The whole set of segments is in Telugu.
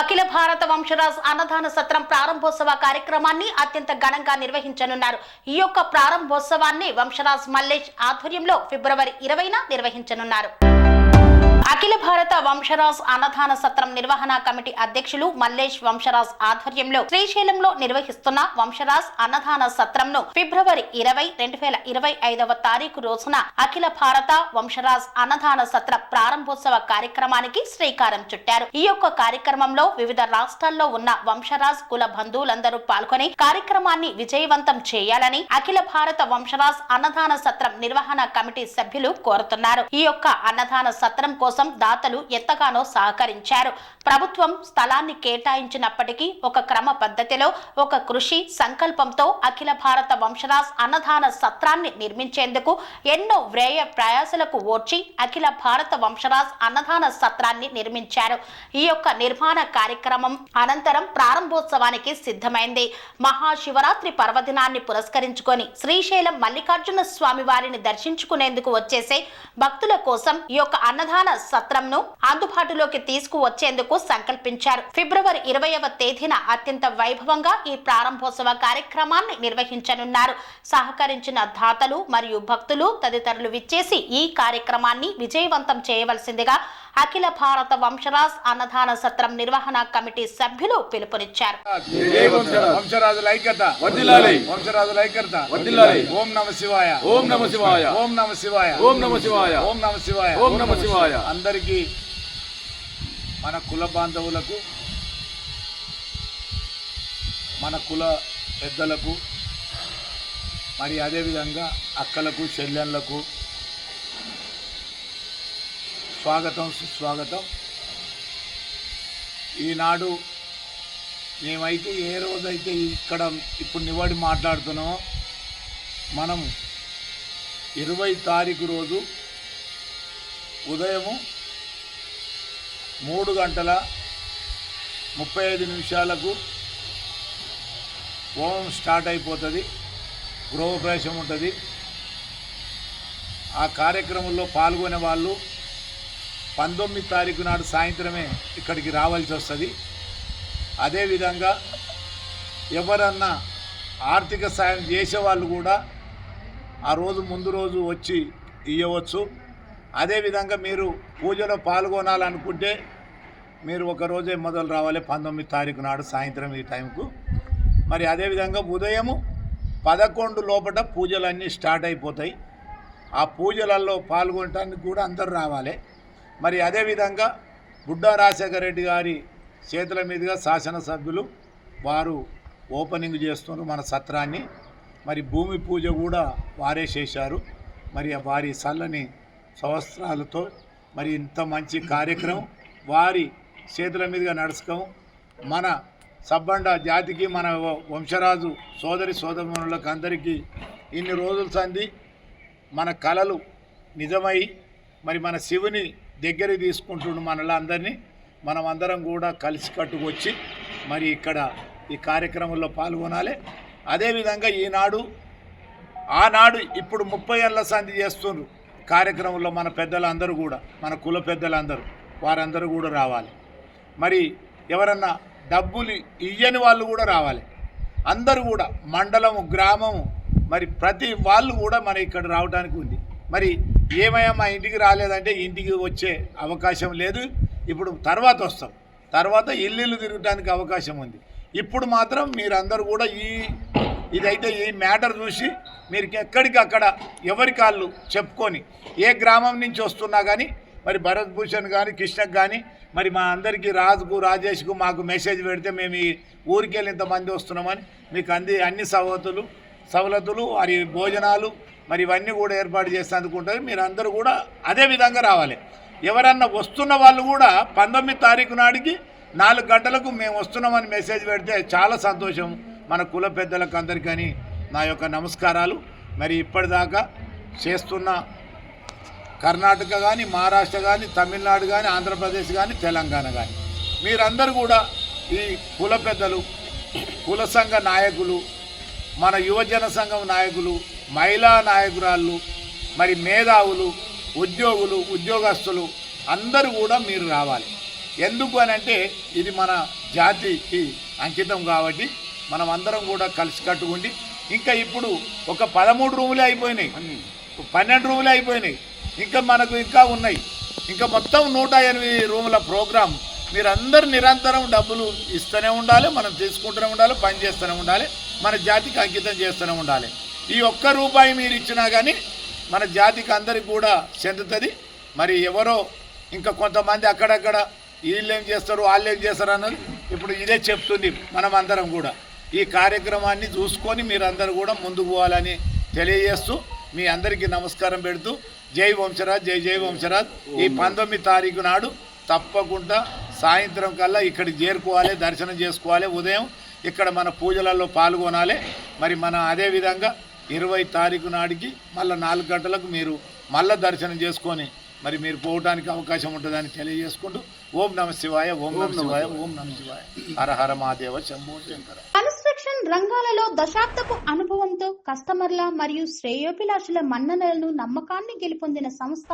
అఖిల భారత వంశరాజ్ అన్నదాన సత్రం ప్రారంభోత్సవ కార్యక్రమాన్ని అత్యంత ఘనంగా నిర్వహించనున్నారు. ఈ యొక్క ప్రారంభోత్సవాన్ని వంశరాజ్ మల్లేష్ ఆధ్వర్యంలో ఫిబ్రవరి ఇరవైన నిర్వహించనున్నారు. అఖిల భారత వంశరాజ్ అన్నదాన సత్రం నిర్వహణ కమిటీ అధ్యక్షులు మల్లేష్ వంశరాజ్ ఆధ్వర్యంలో శ్రీశైలంలో నిర్వహిస్తున్న వంశరాజ్ అన్నదాన సత్రంను ఫిబ్రవరి ఇరవై రెండు వేల ఇరవై ఐదవ తారీఖు రోజున అఖిల భారత వంశరాజ్ అన్నదాన సత్ర ప్రారంభోత్సవ కార్యక్రమానికి శ్రీకారం చుట్టారు. ఈ యొక్క కార్యక్రమంలో వివిధ రాష్ట్రాల్లో ఉన్న వంశరాజ్ కుల బంధువులందరూ పాల్గొని కార్యక్రమాన్ని విజయవంతం చేయాలని అఖిల భారత వంశరాజ్ అన్నదాన సత్రం నిర్వహణ కమిటీ సభ్యులు కోరుతున్నారు. ఈ యొక్క అన్నదాన సత్రం కోసం దాతలు ఎంతగానో సహకరించారు. ప్రభుత్వం స్థలాన్ని కేటాయించినప్పటికీ ఒక క్రమ పద్ధతిలో ఒక కృషి సంకల్పంతో అఖిల భారత వంశరాజ్ అన్నదాన సత్రాన్ని నిర్మించేందుకు ఎన్నో వ్రేయ ప్రయాసలకు ఓర్చి అఖిల భారత వంశరాజ్ అన్నదాన సత్రాన్ని నిర్మించారు. ఈ యొక్క నిర్మాణ కార్యక్రమం అనంతరం ప్రారంభోత్సవానికి సిద్ధమైంది. మహాశివరాత్రి పర్వదినాన్ని పురస్కరించుకొని శ్రీశైలం మల్లికార్జున స్వామి వారిని దర్శించుకునేందుకు వచ్చేసే భక్తుల కోసం ఈ యొక్క అన్నదాన సత్రంను అందుబాటులోకి తీసుకువచ్చేందుకు సంకల్పించారు. ఫిబ్రవరి ఇరవైవ తేదీన అత్యంత వైభవంగా ఈ ప్రారంభోత్సవ కార్యక్రమాన్ని నిర్వహించనున్నారు. సహకరించిన దాతలు మరియు భక్తులు తదితరులు విచ్చేసి ఈ కార్యక్రమాన్ని విజయవంతం చేయవలసిందిగా అఖిల భారత వంశరాజ్ అన్నదాన సత్రం నిర్వహణ కమిటీ సభ్యులు పిలుపునిచ్చారు. వంశరాజుల ఐక్యత. వంశరాజుల ఐక్యత. ఓం నమ శివాయ ఓం నమ శివాయ ఓం నమ శివాయ ఓం నమ శివాయ ఓం నమ శివాయ ఓం నమ శివాయ. అందరికీ మన కుల బాంధవులకు మన కుల పెద్దలకు మరి అదేవిధంగా అక్కలకు చెల్లెళ్ళకు స్వాగతం సుస్వాగతం. ఈనాడు మేమైతే ఏ రోజైతే ఇక్కడ ఇప్పుడు నివాడి మాట్లాడుతున్నామో మనం ఇరవై తారీఖు రోజు ఉదయము మూడు గంటల ముప్పై ఐదు నిమిషాలకు హోమం స్టార్ట్ అయిపోతుంది గృహప్రవేశం ఉంటుంది. ఆ కార్యక్రమంలో పాల్గొనే వాళ్ళు పంతొమ్మిది తారీఖు నాడు సాయంత్రమే ఇక్కడికి రావాల్సి వస్తుంది. అదేవిధంగా ఎవరన్నా ఆర్థిక సాయం చేసేవాళ్ళు కూడా ఆ రోజు ముందు రోజు వచ్చి ఇవ్వవచ్చు అదేవిధంగా మీరు పూజలో పాల్గొనాలనుకుంటే మీరు ఒక రోజే మొదలు రావాలి పంతొమ్మిది తారీఖు నాడు సాయంత్రం ఈ టైంకు. మరి అదేవిధంగా ఉదయము పదకొండు లోపల పూజలన్నీ స్టార్ట్ అయిపోతాయి. ఆ పూజలలో పాల్గొనడానికి కూడా అందరూ రావాలి. మరి అదేవిధంగా బుడ్డా రాజశేఖర రెడ్డి గారి చేతుల మీదుగా శాసనసభ్యులు వారు ఓపెనింగ్ చేస్తున్నారు మన సత్రాన్ని. మరి భూమి పూజ కూడా వారే చేశారు. మరి వారి చల్లని సంవత్సరాలతో మరి ఇంత మంచి కార్యక్రమం వారి చేతుల మీదుగా నడుచుకోం మన సబ్బండ జాతికి మన వంశరాజు సోదరి సోదరులకు అందరికీ ఇన్ని రోజులు సంది మన కళలు నిజమై మరి మన శివుని దగ్గర తీసుకుంటుండు మనలందరినీ. మనం అందరం కూడా కలిసి కట్టుకొచ్చి మరి ఇక్కడ ఈ కార్యక్రమంలో పాల్గొనాలి. అదేవిధంగా ఈనాడు ఆనాడు ఇప్పుడు ముప్పై ఏళ్ళ సంధి చేస్తుండ్రు కార్యక్రమంలో మన పెద్దలందరూ కూడా మన కుల పెద్దలందరూ వారందరూ కూడా రావాలి. మరి ఎవరన్నా డబ్బులు ఇయ్యని వాళ్ళు కూడా రావాలి. అందరూ కూడా మండలము గ్రామము మరి ప్రతి వాళ్ళు కూడా మన ఇక్కడ రావడానికి ఉంది. మరి ఏమయ్యా మా ఇంటికి రాలేదంటే ఇంటికి వచ్చే అవకాశం లేదు. ఇప్పుడు తర్వాత వస్తాం. తర్వాత ఇల్లు తిరగడానికి అవకాశం ఉంది. ఇప్పుడు మాత్రం మీరందరూ కూడా ఈ ఇదైతే ఈ మ్యాటర్ చూసి మీరు ఎక్కడికి అక్కడ ఎవరి కాళ్ళు చెప్పుకొని ఏ గ్రామం నుంచి వస్తున్నా కానీ మరి భరత్ భూషణ్ కానీ కృష్ణకు కానీ మరి మా అందరికీ రాజుకు రాజేష్కు మాకు మెసేజ్ పెడితే మేము ఈ ఊరికెళ్ళి ఇంతమంది వస్తున్నామని మీకు అంది అన్ని సవతులు సవలతులు మరి భోజనాలు మరి ఇవన్నీ కూడా ఏర్పాటు చేసేందుకు ఉంటుంది. మీరు అందరూ కూడా అదే విధంగా రావాలి. ఎవరన్నా వస్తున్న వాళ్ళు కూడా పంతొమ్మిది తారీఖు నాటికి నాలుగు గంటలకు మేము వస్తున్నామని మెసేజ్ పెడితే చాలా సంతోషం. మన కుల పెద్దలకు అందరికని నా యొక్క నమస్కారాలు. మరి ఇప్పటిదాకా చేస్తున్న కర్ణాటక కానీ మహారాష్ట్ర కానీ తమిళనాడు కానీ ఆంధ్రప్రదేశ్ కానీ తెలంగాణ కానీ మీరందరూ కూడా ఈ కుల పెద్దలు కుల సంఘ నాయకులు మన యువజన సంఘం నాయకులు మహిళా నాయకురాళ్ళు మరి మేధావులు ఉద్యోగులు ఉద్యోగస్తులు అందరూ కూడా మీరు రావాలి. ఎందుకు అని అంటే ఇది మన జాతికి అంకితం కాబట్టి మనం అందరం కూడా కలిసి కట్టుకుండి ఇంకా ఇప్పుడు ఒక పదమూడు రూములే అయిపోయినాయి. పన్నెండు రూములే అయిపోయినాయి. ఇంకా మనకు ఇంకా ఉన్నాయి. ఇంకా మొత్తం నూట ఎనిమిది రూముల ప్రోగ్రాం. మీరందరూ నిరంతరం డబ్బులు ఇస్తూనే ఉండాలి మనం తీసుకుంటూనే ఉండాలి పని చేస్తూనే ఉండాలి మన జాతికి అంకితం చేస్తూనే ఉండాలి. ఈ ఒక్క రూపాయి మీరు ఇచ్చినా కానీ మన జాతికి అందరికి కూడా చెందుతుంది. మరి ఎవరో ఇంకా కొంతమంది అక్కడక్కడ వీళ్ళు ఏం చేస్తారు వాళ్ళు ఏం చేస్తారు అన్నది ఇప్పుడు ఇదే చెప్తుంది మనం అందరం కూడా. ఈ కార్యక్రమాన్ని చూసుకొని మీరందరూ కూడా ముందుకు పోవాలని తెలియజేస్తూ మీ అందరికీ నమస్కారం పెడుతూ జై వంశరాజ్ జై జై వంశరాజ్. ఈ పంతొమ్మిది తారీఖు నాడు తప్పకుండా సాయంత్రం కల్లా ఇక్కడికి చేరుకోవాలి దర్శనం చేసుకోవాలి. ఉదయం ఇక్కడ మన పూజలలో పాల్గొనాలి. మరి మన అదే విధంగా ఇరవై తారీఖు నాటికి మళ్ళీ నాలుగు గంటలకు మీరు మళ్ళీ దర్శనం చేసుకొని మరి మీరు పోవడానికి అవకాశం ఉంటుందని తెలియజేసుకుంటూ ఓం నమ శివాయ ఓం నమ శివాయ ఓం నమ శివాయ. హర హర మహాదేవ శంభో శంకర. కన్స్ట్రక్షన్ రంగాలలో దశాబ్దపు అనుభవంతో కస్టమర్ల మరియు శ్రేయోభిలాషుల మన్ననలను నమ్మకాన్ని గెలుపొందిన సంస్థ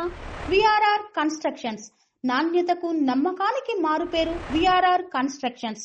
విఆర్ఆర్ కన్స్ట్రక్షన్స్. నాణ్యతకు నమ్మకానికి మారుపేరు VRR constructions.